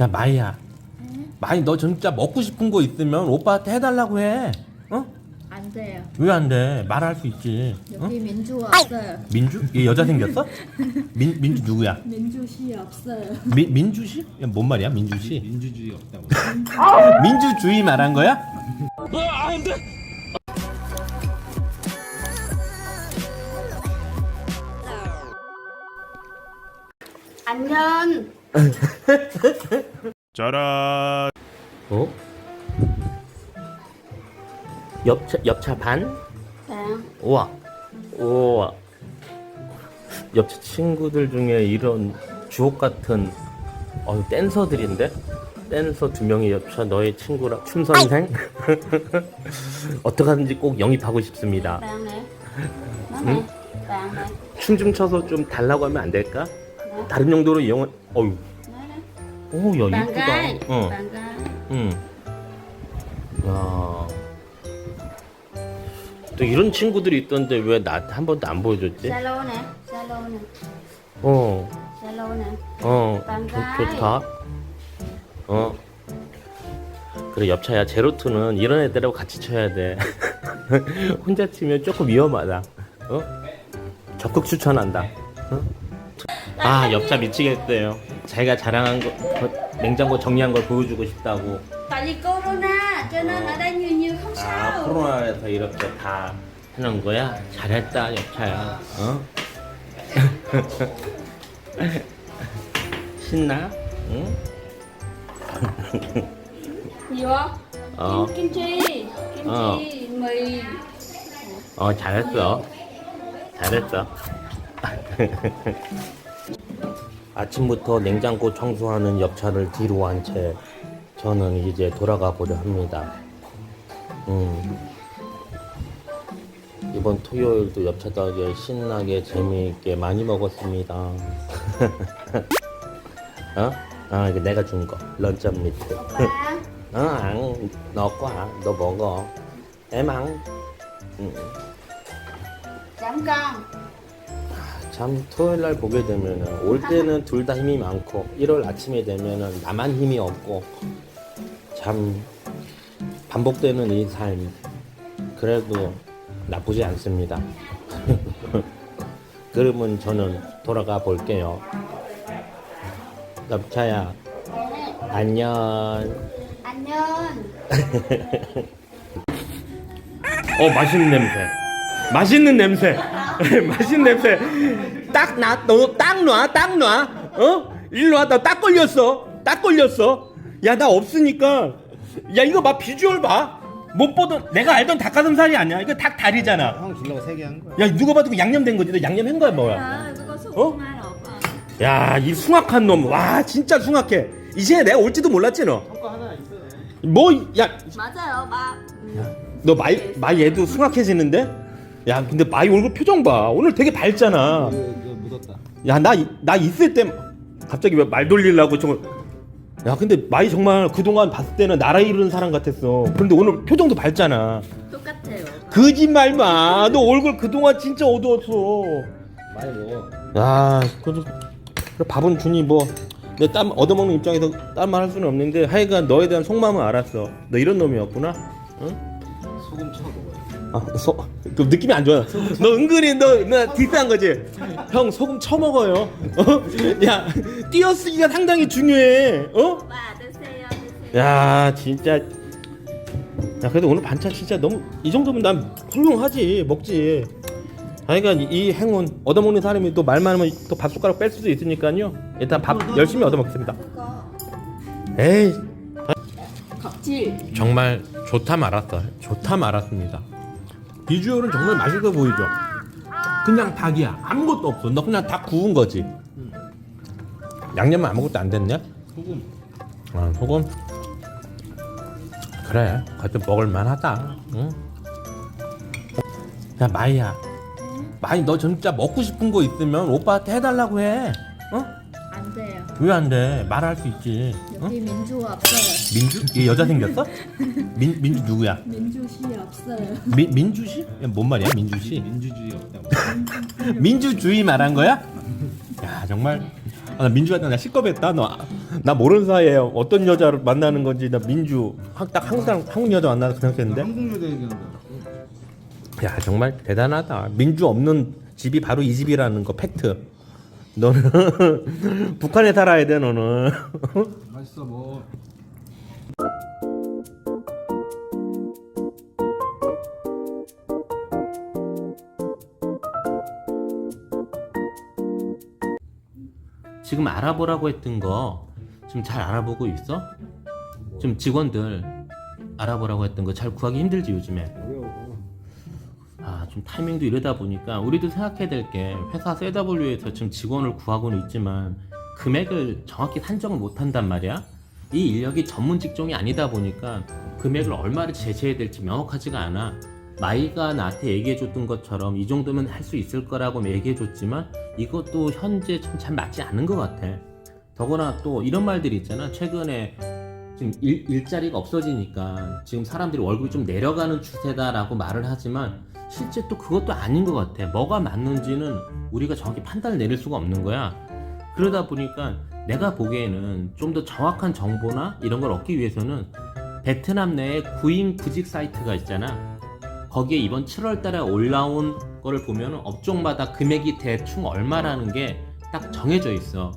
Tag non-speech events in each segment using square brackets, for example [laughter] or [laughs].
야 마이야 마이 너 진짜 먹고 싶은 거 있으면 오빠한테 해달라고 해 어? 안 돼요. 왜 안 돼? 말할 수 있지 어? 여기 민주 없어요. 민주? 얘 여자 생겼어? [laughs] 민, 민주 누구야? 민주 씨 없어요. 미, 민주씨? 야, 뭔 말이야 민주씨? 민주주의 없다고. [laughs] 민주주의 말한 거야? 안녕. [laughs] 짜란. 어? 엽차, 엽차 반? 네. 우와 우와 옆집 친구들 중에 이런 주옥 같은 어 댄서들인데 댄서 두 명이 옆차 너의 친구라 춤 선생 [laughs] 어떻게 하든지 꼭 영입하고 싶습니다 này. Bạn này. 춤좀 춰서 좀 달라고 하면 안 될까? 다른 용도로 이용을 어유. 오야 이쁘다. 어. 응. 야. 또 이런 친구들이 있던데 왜 나한테 한 번도 안 보여줬지? Zalo nè. 어, nè. 어. 좋, 좋다. 어. 그래, 엽차야, 제로투는 이런 애들하고 같이 쳐야 돼. [laughs] 혼자 치면 조금 위험하다. 어? 적극 추천한다. 어? 아, 엽차 미치겠어요. 자기가 자랑한 거, 거- 냉장고 정리한 걸 보여주고 싶다고. Tại vì corona cho nên ở đây nhiều nhiều không 아, sao. 코로나에서 이렇게 다 하는 거야? 잘했다, 엽차야. 어? 신나? 응? Nhiều không? Ờ. Kim, kim chi. Kim Ờ. chi. Mì. 어, 잘했어. 잘했어. 아침부터 냉장고 청소하는 엽차를 뒤로 한 채 저는 이제 돌아가 보려 합니다. 음. 이번 토요일도 엽차 덕에 신나게 재미있게 많이 먹었습니다. [laughs] 어? 아, 이거 내가 준 거. 런점 미트. [laughs] 어, 안, 너 거야. 너 먹어. 애망. 음. Giảm con. 참 토요일 날 보게 되면은 올 때는 둘 다 힘이 많고 1월 아침에 되면은 나만 힘이 없고 참 반복되는 이 삶 그래도 나쁘지 않습니다. [laughs] 그러면 저는 돌아가 볼게요. 엽차야 안녕. Anh 어 맛있는 냄새. 맛있는 냄새. [laughs] 맛있는 냄새. 딱 나, 너 딱 놔, 딱 놔. 어? 일로 와, 나 딱 걸렸어. 딱 걸렸어. 야, 나 없으니까. 야, 이거 봐, 비주얼 봐. 못 보던, 내가 알던 닭가슴살이 아니야. 이거 닭 다리잖아. 형 주려고 세개 한 거야. 야, 누가 봐도 그 양념된 거지. 너 양념한 거야, 뭐야? mai rồi phải 야, 이 숭악한 놈. 와, 진짜 숭악해. 이제 내가 올지도 몰랐지, 너? 거 하나 있어. 뭐, 야, 맞아요, 마. 너 마이, 마이 얘도 숭악해지는데? 야, 근데 마이 얼굴 표정 봐. 오늘 되게 밝잖아. 이거, 이거 묻었다. 야, 나, 있을 때 갑자기 왜 말 돌리려고 정말. 야, 근데 마이 정말 그동안 봤을 때는 나라 이르는 사람 같았어. 그런데 오늘 표정도 밝잖아. 똑같아요. 거짓말 마. 너 얼굴 그동안 진짜 어두웠어. 많이 먹어. 야, 그래도 그래, 밥은 주니 뭐. 내 땀 얻어먹는 입장에서 딴 말 할 수는 없는데 하여간 너에 대한 속마음은 알았어. 너 이런 놈이었구나. 응? 소금 쳐 먹어요. 아, 소, 그 느낌이 안 좋아. 너 은근히 너, 나 디스한 거지? 형, 소금 쳐먹어요. 어? 야, 띄어쓰기가 상당히 중요해. 어? 마, 드세요, 드세요. 야, 진짜. 야, 그래도 오늘 반찬 진짜 너무, 이 정도면 난 훌륭하지. 먹지. 하여간 이, 이 행운, 얻어먹는 사람이 또 말 많으면 또 밥 숟가락 뺄 수도 있으니까요. 일단 밥 열심히 얻어먹습니다. Có 에이, 껍질. 정말 좋다 말았어. 좋다 말았습니다. 비주얼은 정말 맛있어 보이죠. 그냥 닭이야. 아무것도 없어. 너 그냥 닭 구운 거지. 양념은 아무것도 안 됐냐? 소금. 아, 소금. 그래. 그것도 먹을 만하다. 응? 야, 마이야. 마이 너 진짜 먹고 싶은 거 있으면 오빠한테 해달라고 해. 어? 왜 안 돼? 말할 수 있지. 어? 여기 민주 없어요. 민주? 얘 여자 생겼어? [laughs] 민, 민주 누구야? 민주 씨 없어요. 민, 민주시? 뭔 말이야 민주시? 민주주의 없다고. 민주주의 말한 거야? 야 정말 아, 나 민주한테 나 식겁했다. 너, 나 모르는 사이에 어떤 여자를 만나는 건지 나 민주 한- 딱 항상 한국 여자 만나서 생각했는데. 한국 여자 얘기하는 거야. 야 정말 대단하다. 민주 없는 집이 바로 이 집이라는 거 팩트. 너는 [laughs] 북한에 살아야 돼 너는. [laughs] 맛있어 뭐. 지금 알아보라고 했던 거 지금 잘 알아보고 있어? 지금 직원들 알아보라고 했던 거 잘 구하기 힘들지 요즘에. 타이밍도 이러다 보니까 우리도 생각해야 될 게 회사 CW에서 지금 직원을 구하고는 있지만 금액을 정확히 산정을 못 한단 말이야. 이 인력이 전문 직종이 아니다 보니까 금액을 얼마를 제시해야 될지 명확하지가 않아. 마이가 나한테 얘기해 줬던 것처럼 이 정도면 할 수 있을 거라고 얘기해 줬지만 이것도 현재 좀잘 맞지 않은 것 같아. 더구나 또 이런 말들이 있잖아. 최근에 지금 일, 일자리가 없어지니까 지금 사람들이 월급이 좀 내려가는 추세다라고 말을 하지만 실제 또 그것도 아닌 것 같아. 뭐가 맞는지는 우리가 정확히 판단을 내릴 수가 없는 거야. 그러다 보니까 내가 보기에는 좀 더 정확한 정보나 이런 걸 얻기 위해서는 베트남 내에 구인 구직 사이트가 있잖아. 거기에 이번 7월 달에 올라온 거를 보면 업종마다 금액이 대충 얼마라는 게 딱 정해져 있어.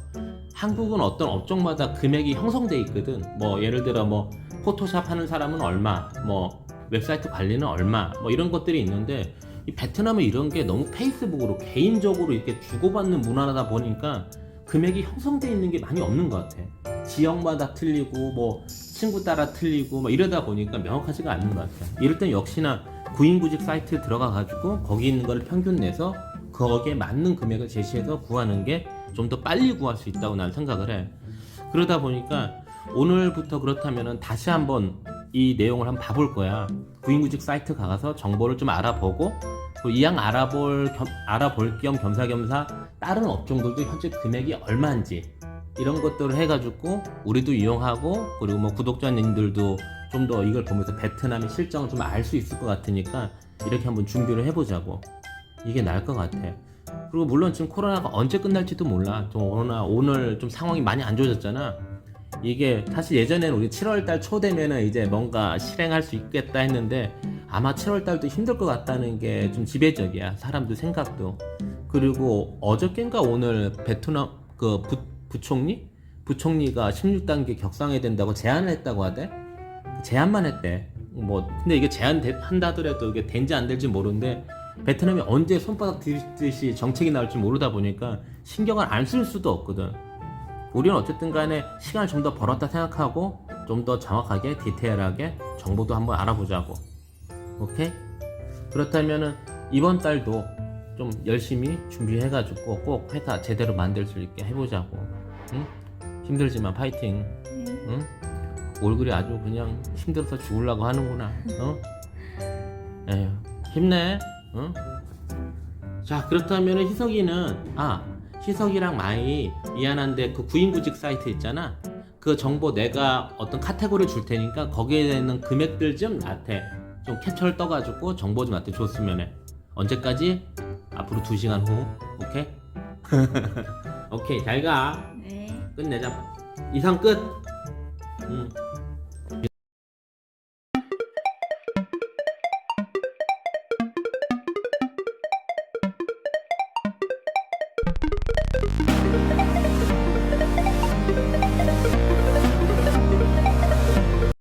한국은 어떤 업종마다 금액이 형성돼 있거든. 뭐 예를 들어 뭐 포토샵 하는 사람은 얼마, 뭐 웹사이트 관리는 얼마, 뭐 이런 것들이 있는데 이 베트남은 이런 게 너무 페이스북으로 개인적으로 이렇게 주고받는 문화다 보니까 금액이 형성돼 있는 게 많이 없는 것 같아. 지역마다 틀리고 뭐 친구 따라 틀리고 뭐 이러다 보니까 명확하지가 않는 것 같아. 이럴 땐 역시나 구인구직 사이트 들어가 가지고 거기 있는 걸 평균 내서 거기에 맞는 금액을 제시해서 구하는 게 좀 더 빨리 구할 수 있다고 난 생각을 해. 그러다 보니까 오늘부터 그렇다면은 다시 한번 이 내용을 한번 봐볼 거야. 구인구직 사이트 가서 정보를 좀 알아보고 또 이왕 알아볼 겸, 알아볼 겸 겸사겸사 다른 업종들도 현재 금액이 얼마인지 이런 것들을 해가지고 우리도 이용하고 그리고 뭐 구독자님들도 좀 더 이걸 보면서 베트남의 실정을 좀 알 수 있을 것 같으니까 이렇게 한번 준비를 해보자고 이게 나을 것 같아. 그리고 물론 지금 코로나가 언제 끝날지도 몰라. 좀 오늘 좀 상황이 많이 안 좋아졌잖아. 이게 사실 예전에는 우리 7월달 초 되면은 이제 뭔가 실행할 수 있겠다 했는데 아마 7월달도 힘들 것 같다는 게 좀 지배적이야 사람들 생각도. 그리고 어저께인가 오늘 베트남 그 부, 부총리? 부총리가 16단계 격상해야 된다고 제안을 했다고 하대? 제안만 했대. 뭐 근데 이게 제안 한다 하더라도 이게 된지 안 될지 모르는데 베트남이 언제 손바닥 뒤집듯이 정책이 나올지 모르다 보니까 신경을 안 쓸 수도 없거든 우리는 어쨌든 간에 시간을 좀 더 벌었다 생각하고 좀 더 정확하게 디테일하게 정보도 한번 알아보자고 오케이? 그렇다면은 이번 달도 좀 열심히 준비해가지고 꼭 회사 제대로 만들 수 있게 해보자고 응? 힘들지만 파이팅 응? 얼굴이 아주 그냥 힘들어서 죽으려고 하는구나 어? 에휴 힘내 응? 자 그렇다면 희석이는 아 희석이랑 마이 미안한데 그 구인구직 사이트 있잖아 그 정보 내가 어떤 카테고리 줄 테니까 거기에 있는 금액들 좀 나한테 좀 캡처를 떠가지고 정보 좀 나한테 줬으면 해 언제까지? 앞으로 2시간 후 오케이? [laughs] 오케이 잘가 네. 끝내자 이상 끝 응.